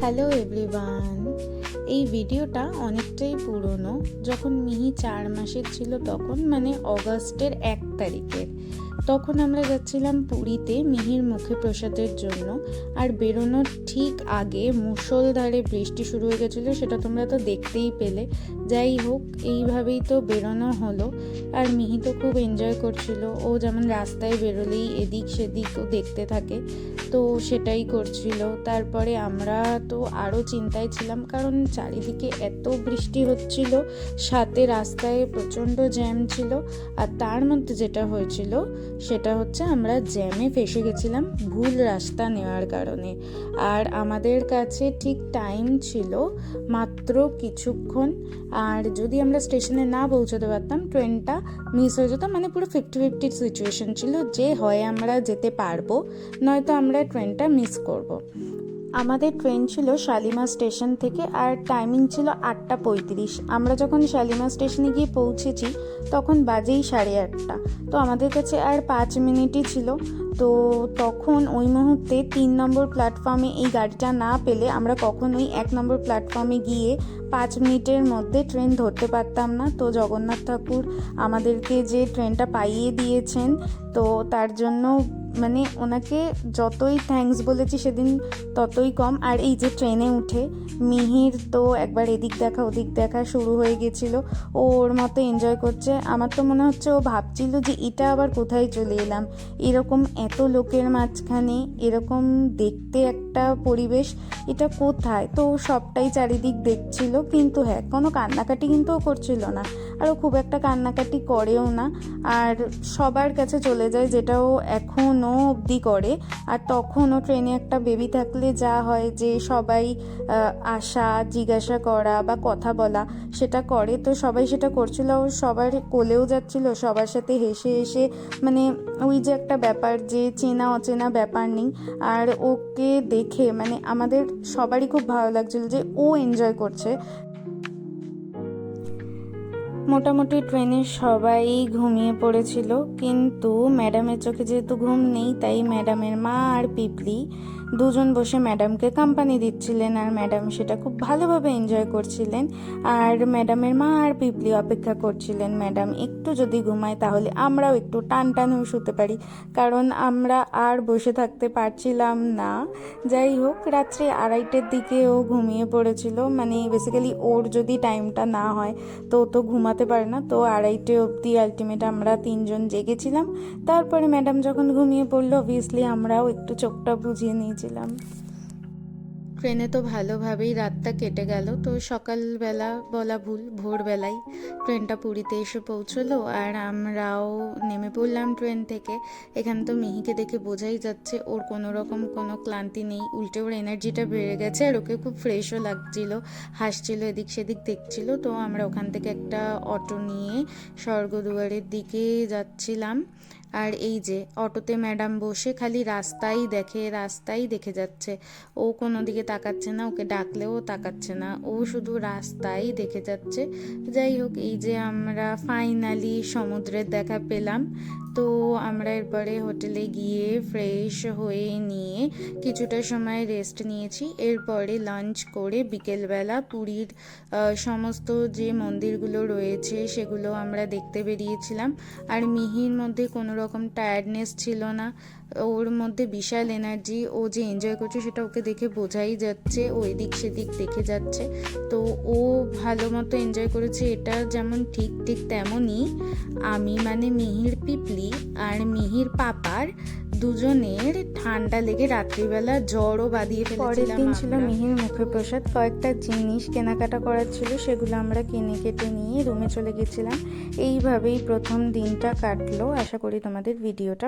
Hello everyone এই ভিডিওটা অনেকটাই পুরনো। যখন মিহি চার মাসের ছিল তখন মানে অগাস্টের এক তারিখের, তখন আমরা যাচ্ছিলাম পুরীতে মিহির মুখে প্রসাদের জন্য। আর বেরোনোর ঠিক আগে মুষলধারে বৃষ্টি শুরু হয়ে গেছিল, সেটা তোমরা তো দেখতেই পেলে। যাই হোক, এইভাবেই তো বেরোনো হলো। আর মিহি তো খুব এনজয় করছিল। ও যেমন রাস্তায় বেরোলেই এদিক সেদিক ও দেখতে থাকে, তো সেটাই করছিল। তারপরে আমরা তো আরও চিন্তায় ছিলাম, কারণ চারিদিকে এত বৃষ্টি হচ্ছিল, সাথে রাস্তায় প্রচণ্ড জ্যাম ছিল, আর তার মধ্যে যেটা হয়েছিল, সেটা হচ্ছে আমরা জ্যামে ফেসে গেছিলাম ভুল রাস্তা নেওয়ার কারণে আর আমাদের কাছে ঠিক টাইম ছিল মাত্র কিছুক্ষণ, আর যদি আমরা স্টেশনে না পৌঁছতে পারতাম ট্রেনটা মিস হয়ে যেত মানে পুরো ফিফটি ফিফটি সিচুয়েশন ছিল যে হয় আমরা যেতে পারব, নয়তো আমরা ট্রেনটা মিস করব। আমাদের ট্রেন ছিল শালিমা স্টেশন থেকে আর টাইমিং ছিল আটটা পঁয়ত্রিশ। আমরা যখন শালিমা স্টেশনে গিয়ে পৌঁছেছি, তখন বাজেই সাড়ে আটটা। তো আমাদের কাছে আর পাঁচ মিনিটই ছিল। তো তখন ওই মুহূর্তে তিন নম্বর প্ল্যাটফর্মে এই গাড়িটা না পেলে আমরা কখনোই এক নম্বর প্ল্যাটফর্মে গিয়ে পাঁচ মিনিটের মধ্যে ট্রেন ধরতে পারতাম না। তো জগন্নাথ ঠাকুর আমাদেরকে যে ট্রেনটা পাইয়ে দিয়েছেন, তো তার জন্য মানে ওনাকে যতই থ্যাঙ্কস বলেছি সেদিন ততই কম। আর এই যে ট্রেনে উঠে মিহির তো একবার এদিক দেখা, ওদিক দেখা শুরু হয়ে গেছিল। ও ওর মতো এনজয় করছে। আমার তো মনে হচ্ছে ও ভাবছিল যে এটা আবার কোথায় চলে এলাম। এরকম এত লোকের মাঝখানে এরকম দেখতে একটা পরিবেশ, এটা কোথায়? তো সবটাই চারিদিক দেখছিল, কিন্তু হ্যাঁ কোনো কান্নাকাটি কিন্তু করছিল না। আর ও খুব একটা কান্নাকাটি করেও না। আর সবার কাছে চলে যায় যেটা ও এখনও অবধি করে। আর তখনও ট্রেনে একটা বেবি থাকলে যা হয় যে সবাই আসা, জিজ্ঞাসা করা বা কথা বলা, সেটা করে। তো সবাই সেটা করছিল, ও সবার কোলেও যাচ্ছিল, সবার সাথে হেসে হেসে মানে ওই যে একটা ব্যাপার যে চেনা অচেনা ব্যাপার নেই। আর ওকে দেখে মানে আমাদের সবারই খুব ভালো লাগছিল যে ও এনজয় করছে। মোটামুটি ট্রেনে সবাই ঘুমিয়ে পড়েছিল, কিন্তু ম্যাডামের চোখে যেহেতু ঘুম নেই, তাই ম্যাডামের মা আর পিপলি দুজন বসে ম্যাডামকে কোম্পানি দিচ্ছিলেন আর ম্যাডাম সেটা খুব ভালোভাবে এনজয় করছিলেন। আর ম্যাডামের মা আর পিপলি অপেক্ষা করছিলেন, ম্যাডাম, একটু যদি ঘুমায় তাহলে আমরাও একটু টান টান শুতে পারি। কারণ আমরা আর বসে থাকতে পারছিলাম না। যাই হোক, রাত্রে আড়াইটের দিকে ও ঘুমিয়ে পড়েছিল। মানে বেসিক্যালি ওর যদি টাইমটা না হয়, তো তো ঘুমাতে পারে না। তো আড়াইটে অবধি আলটিমেট আমরা তিনজন জেগেছিলাম। তারপরে ম্যাডাম যখন ঘুমিয়ে পড়ল অবভিয়াসলি আমরাও একটু চোখটা বুঝিয়ে নিয়েছিলাম ট্রেনে তো ভালোভাবেই রাতটা কেটে গেল। তো সকালবেলা বলা ভুল ভোরবেলায় ট্রেনটা পুরীতে এসে পৌঁছলো আর আমরাও নেমে পড়লাম ট্রেন থেকে। এখানে তো মিহিকে দেখে বোঝাই যাচ্ছে, ওর কোনো রকম কোনো ক্লান্তি নেই, উল্টে ওর এনার্জিটা বেড়ে গেছে আর ওকে খুব ফ্রেশও লাগছিল, হাসছিল, এদিক সেদিক দেখছিল। তো আমরা ওখান থেকে একটা অটো নিয়ে স্বর্গদুয়ারের দিকে যাচ্ছিলাম। আর এই যে, অটোতে ম্যাডাম বসে খালি রাস্তাই দেখে রাস্তাই দেখে যাচ্ছে। ও কোনো দিকে তাকাচ্ছে না, ওকে ডাকলেও তাকাচ্ছে না। ও শুধু রাস্তাই দেখে যাচ্ছে। যাই হোক, এই যে আমরা ফাইনালি সমুদ্রের দেখা পেলাম। তো আমরা এরপরে হোটেলে গিয়ে ফ্রেশ হয়ে নিয়ে কিছুটা সময় রেস্ট নিয়েছি। এরপরে লাঞ্চ করে বিকেলবেলা পুরীর সমস্ত যে মন্দিরগুলো রয়েছে সেগুলো আমরা দেখতে বেরিয়েছিলাম। আর মিহির মধ্যে কোনো রকম টায়ার্ডনেস ছিল না। ওর মধ্যে বিশাল এনার্জি ও যে এনজয় করছে সেটা ওকে দেখে বোঝাই যাচ্ছে, ও এদিক সেদিক দেখে যাচ্ছে। তো ও ভালো মতো এনজয় করেছে, এটা যেমন ঠিক ঠিক তেমনই আমি মানে মিহির পিপলি আর মিহির পাপার দুজনের ঠান্ডা লেগে রাত্রিবেলা জ্বরও বাঁধিয়ে পরের দিন ছিল মিহির মুখে প্রসাদ। কয়েকটা জিনিস কেনাকাটা করার ছিল সেগুলো আমরা কিনে কেটে নিয়ে রুমে চলে গেছিলাম। এইভাবেই প্রথম দিনটা কাটলো। আশা করি তোমাদের ভিডিওটা